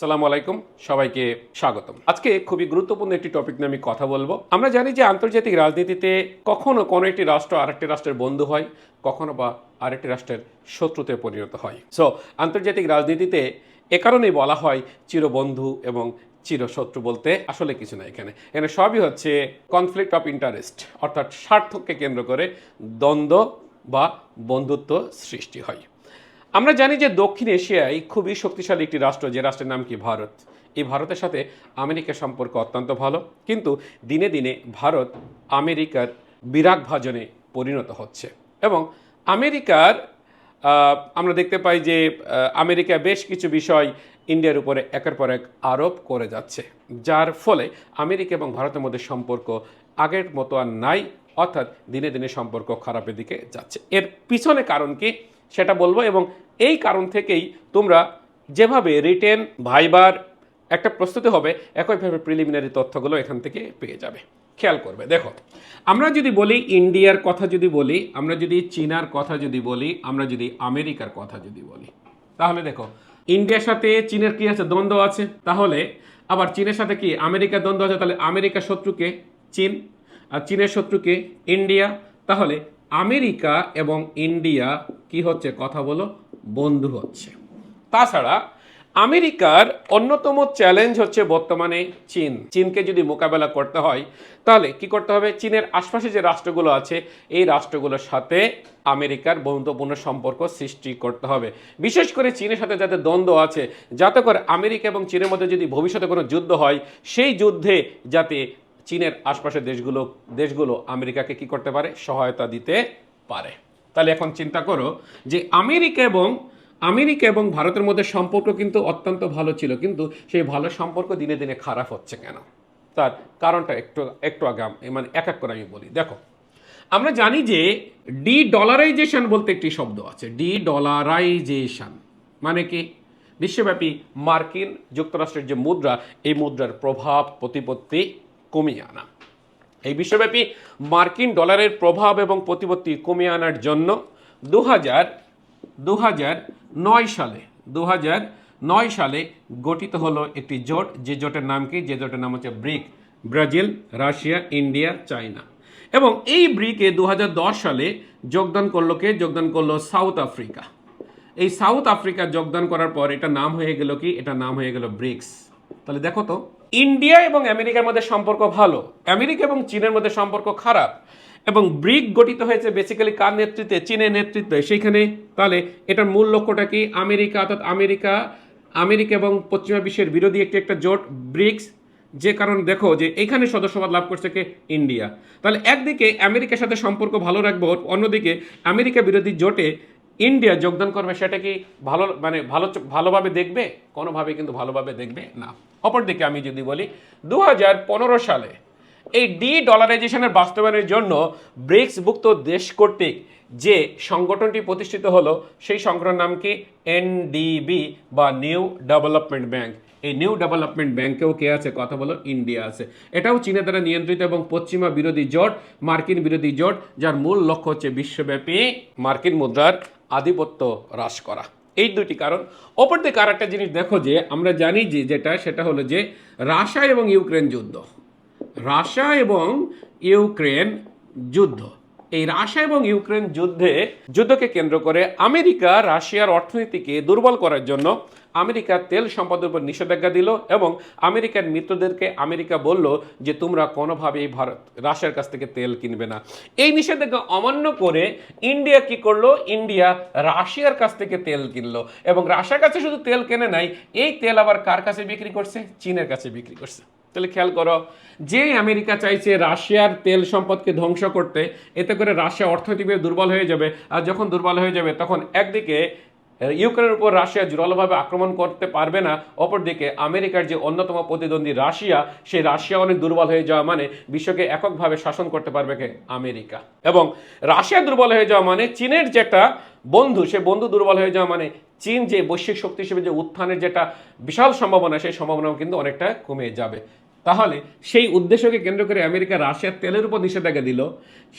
সালাম আলাইকুম, সবাইকে স্বাগতম। আজকে খুবই গুরুত্বপূর্ণ একটি টপিক নিয়ে আমি কথা বলব। আমরা জানি যে আন্তর্জাতিক রাজনীতিতে কখনো কোনো একটি রাষ্ট্র আরেকটি রাষ্ট্রের বন্ধু হয়, কখনো বা আরেকটি রাষ্ট্রের শত্রুতে পরিণত হয়। সো আন্তর্জাতিক রাজনীতিতে এ কারণেই বলা হয় চিরবন্ধু এবং চিরশত্রু বলতে আসলে কিছু না এখানে। এখানে সবই হচ্ছে কনফ্লিক্ট অফ ইন্টারেস্ট অর্থাৎ স্বার্থকে কেন্দ্র করে দ্বন্দ্ব বা বন্ধুত্ব সৃষ্টি হয়। আমরা জানি যে দক্ষিণ এশিয়ায় খুবই শক্তিশালী একটি রাষ্ট্র, যে রাষ্ট্রের নাম কি? ভারত। এই ভারতের সাথে আমেরিকার সম্পর্ক অত্যন্ত ভালো, কিন্তু দিনে দিনে ভারত আমেরিকার বিরাট ভাজনে পরিণত হচ্ছে। এবং আমেরিকার আমরা দেখতে পাই যে আমেরিকা বেশ কিছু বিষয় ইন্ডিয়ার উপরে একের পর এক আরোপ করে যাচ্ছে, যার ফলে আমেরিকা এবং ভারতের মধ্যে সম্পর্ক আগের মতো আর নাই, অর্থাৎ দিনে দিনে সম্পর্ক খারাপের দিকে যাচ্ছে। এর পিছনে কারণ কি? সেটা বলব এবং এই কারণ থেকেই তোমরা যেভাবে রিটেন ভাইবার একটা প্রস্তুতি হবে, একইভাবে প্রিলিমিনারি তথ্যগুলো এখান থেকে পেয়ে যাবে। খেয়াল করবে। দেখো, আমরা যদি বলি ইন্ডিয়ার কথা যদি বলি, আমরা যদি চীনার কথা যদি বলি, আমরা যদি আমেরিকার কথা যদি বলি, তাহলে দেখো ইন্ডিয়ার সাথে চীনের কি আছে? দ্বন্দ্ব আছে। তাহলে আবার চীনের সাথে কি? আমেরিকার দ্বন্দ্ব আছে। তাহলে আমেরিকার শত্রুকে চীন। আর চীনের শত্রুকে ইন্ডিয়া তাহলে আমেরিকা এবং ইন্ডিয়া কি হচ্ছে? কথা বলো, বন্ধু হচ্ছে। তাছাড়া আমেরিকার অন্যতম চ্যালেঞ্জ হচ্ছে বর্তমানে চীন। চীনকে যদি মোকাবেলা করতে হয়, তাহলে কি করতে হবে? চীনের আশপাশে যে রাষ্ট্রগুলো আছে, এই রাষ্ট্রগুলোর সাথে আমেরিকার বন্ধুত্বপূর্ণ সম্পর্ক সৃষ্টি করতে হবে। বিশেষ করে চীনের সাথে যাতে দ্বন্দ্ব আছে, যাতে করে আমেরিকা এবং চীনের মধ্যে যদি ভবিষ্যতে কোনো যুদ্ধ হয়, সেই যুদ্ধে যাতে চীনের আশপাশের দেশগুলো দেশগুলো আমেরিকাকে কি করতে পারে? সহায়তা দিতে পারে। তাহলে এখন চিন্তা করো যে আমেরিকা এবং আমেরিকা এবং ভারতের মধ্যে সম্পর্ক কিন্তু অত্যন্ত ভালো ছিল, কিন্তু সেই ভালো সম্পর্ক দিনে দিনে খারাপ হচ্ছে কেন? তার কারণটা একটু একটু আগে মানে এক এক করে আমি বলি। দেখো, আমরা জানি যে ডি ডলারাইজেশন বলতে একটি শব্দ আছে। ডি ডলারাইজেশন মানে কি? বিশ্বব্যাপী মার্কিন যুক্তরাষ্ট্রের যে মুদ্রা, এই মুদ্রার প্রভাব, প্রতিপত্তি কমিয়ে আনা। এই বিশ্বব্যাপী মার্কিন ডলারের প্রভাব এবং প্রতিপত্তি কমিয়ে আনার জন্য দু হাজার নয় সালে দু নয় সালে গঠিত হলো একটি জোট। যে জোটের নাম কি? যে জোটের নাম হচ্ছে BRIC. Brazil, Russia, India, China. এবং এই ব্রিকে দু হাজার দশ সালে যোগদান করল কে? যোগদান করল সাউথ আফ্রিকা। এই সাউথ আফ্রিকা যোগদান করার পর এটা নাম হয়ে গেল কি? এটা নাম হয়ে গেল ব্রিক্স। তাহলে দেখো তো ইন্ডিয়া এবং আমেরিকার মধ্যে সম্পর্ক ভালো। আমেরিকা এবং চীনের মধ্যে সম্পর্ক খারাপ। এবং ব্রিক গঠিত হয়েছে বেসিক্যালি কার নেতৃত্বে? চীনের নেতৃত্বে। সেইখানে তাহলে এটার মূল লক্ষ্যটা কি? আমেরিকা, অর্থাৎ আমেরিকা আমেরিকা এবং পশ্চিমা বিশ্বের বিরোধী একটি একটা জোট, ব্রিক্স, যে কারণ দেখো যে এখানে সদস্যপদ লাভ করছে কে? ইন্ডিয়া। তাহলে একদিকে আমেরিকার সাথে সম্পর্ক ভালো রাখব, অন্যদিকে আমেরিকা বিরোধী জোটে ইন্ডিয়া যোগদান করবে, সেটা কি ভালো মানে ভালো, ভালোভাবে দেখবে? কোনোভাবে কিন্তু ভালোভাবে দেখবে না। অপরদিকে আমি যদি বলি দু হাজার পনেরো সালে এই ডি ডলারাইজেশনের বাস্তবায়নের জন্য ব্রিক্সভুক্ত দেশ কর্তৃক যে সংগঠনটি প্রতিষ্ঠিত হলো, সেই সংগঠনের নাম কি? এনডিবি বা নিউ ডেভেলপমেন্ট ব্যাংক। এই নিউ ডেভেলপমেন্ট ব্যাংকেও কে আছে? কথা বলো, ইন্ডিয়া আছে। এটাও চীনের দ্বারা নিয়ন্ত্রিত এবং পশ্চিমা বিরোধী জোট, মার্কিন বিরোধী জোট, যার মূল লক্ষ্য হচ্ছে বিশ্বব্যাপী মার্কিন মুদ্রার আধিপত্য হ্রাস করা। এই দুটি কারণ। অপরদিকে আর একটা জিনিস দেখো যে, আমরা জানি যে যেটা, সেটা হলো যে রাশিয়া এবং ইউক্রেন যুদ্ধ। রাশিয়া এবং ইউক্রেন যুদ্ধ। এই রাশিয়া এবং ইউক্রেন যুদ্ধে, যুদ্ধকে কেন্দ্র করে আমেরিকা রাশিয়ার অর্থনীতিকে দুর্বল করার জন্য আমেরিকা তেল সম্পদের উপর নিষেধাজ্ঞা দিল এবং আমেরিকার মিত্রদেরকে আমেরিকা বলল যে তোমরা কোনোভাবেই ভারত, রাশিয়ার কাছ থেকে তেল কিনবে না। এই নিষেধাজ্ঞা অমান্য করে ইন্ডিয়া কি করল? ইন্ডিয়া রাশিয়ার কাছ থেকে তেল কিনলো এবং রাশিয়ার কাছে শুধু তেল কেনে নাই, এই তেল আবার কার কাছে বিক্রি করছে? চীনের কাছে বিক্রি করছে। তাহলে খেয়াল করো যে আমেরিকা চাইছে রাশিয়ার তেল সম্পদকে ধ্বংস করতে, এতে করে রাশিয়া অর্থনৈতিকভাবে দুর্বল হয়ে যাবে। আর যখন দুর্বল হয়ে যাবে, তখন একদিকে ইউক্রেনের উপর রাশিয়া জোরালোভাবে আক্রমণ করতে পারবে না। অপরদিকে আমেরিকার যে অন্যতম প্রতিদ্বন্দ্বী রাশিয়া, সেই রাশিয়া অনেক দুর্বল হয়ে যাওয়া মানে বিশ্বকে এককভাবে শাসন করতে পারবে কে? আমেরিকা। এবং রাশিয়া দুর্বল হয়ে যাওয়া মানে চীনের যেটা বন্ধু, সে বন্ধু দুর্বল হয়ে যাওয়া মানে চীন যে বৈশ্বিক শক্তি হিসেবে যে উত্থানের যেটা বিশাল সম্ভাবনা, সেই সম্ভাবনাও কিন্তু অনেকটা কমে যাবে। তাহলে সেই উদ্দেশ্যকে কেন্দ্র করে আমেরিকা রাশিয়ার তেলের উপর নিষেধাজ্ঞা দিল।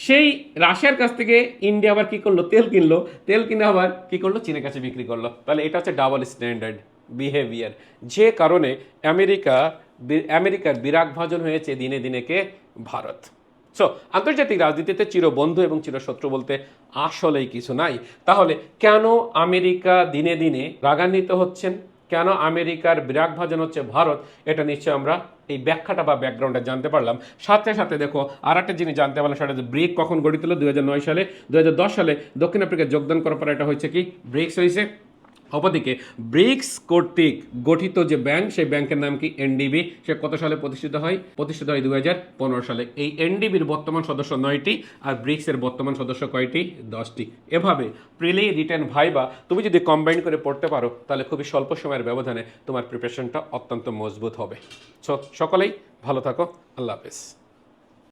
সেই রাশিয়ার কাছ থেকে ইন্ডিয়া আবার কী করল? তেল কিনলো। তেল কিনে আবার কি করল? চীনের কাছে বিক্রি করল। তাহলে এটা হচ্ছে ডাবল স্ট্যান্ডার্ড বিহেভিয়ার যে কারণে আমেরিকা আমেরিকার বিরাগ ভাজন হয়েছে দিনে দিনে কে? ভারত। সো আন্তর্জাতিক রাজনীতিতে চিরবন্ধু এবং চিরশত্রু বলতে আসলেই কিছু নাই। তাহলে কেন আমেরিকা দিনে দিনে রাগান্বিত হচ্ছেন? কেন আমেরিকার বিরাগ ভাজন হচ্ছে ভারত? এটা নিশ্চয়ই আমরা এই ব্যাখ্যাটা বা ব্যাকগ্রাউন্ডে জানতে পারলাম। সাথে সাথে দেখো আর একটা জিনিস জানতে পারলাম, সেটা ব্রিক কখন গড়ে তুলো? দু সালে, দুই হাজার দশ সালে দক্ষিণ আফ্রিকায় যোগদান করার পর এটা হয়েছে কি? ব্রিক্স হয়েছে। অপরদিকে ব্রিক্স কর্তৃক গঠিত যে ব্যাংক, সেই ব্যাংকের নাম কি এনডিবি? সে কত সালে প্রতিষ্ঠিত হয়? প্রতিষ্ঠিত হয় দু হাজার পনেরো সালে। এই এনডিবির বর্তমান সদস্য নয়টি আর ব্রিক্সের বর্তমান সদস্য কয়টি? দশটি। এভাবে প্রিলি রিটার্ন ভাইবা তুমি যদি কম্বাইন করে পড়তে পারো, তাহলে খুবই স্বল্প সময়ের ব্যবধানে তোমার প্রিপারেশনটা অত্যন্ত মজবুত হবে। সো সকলেই ভালো থাকো। আল্লাহ হাফেজ।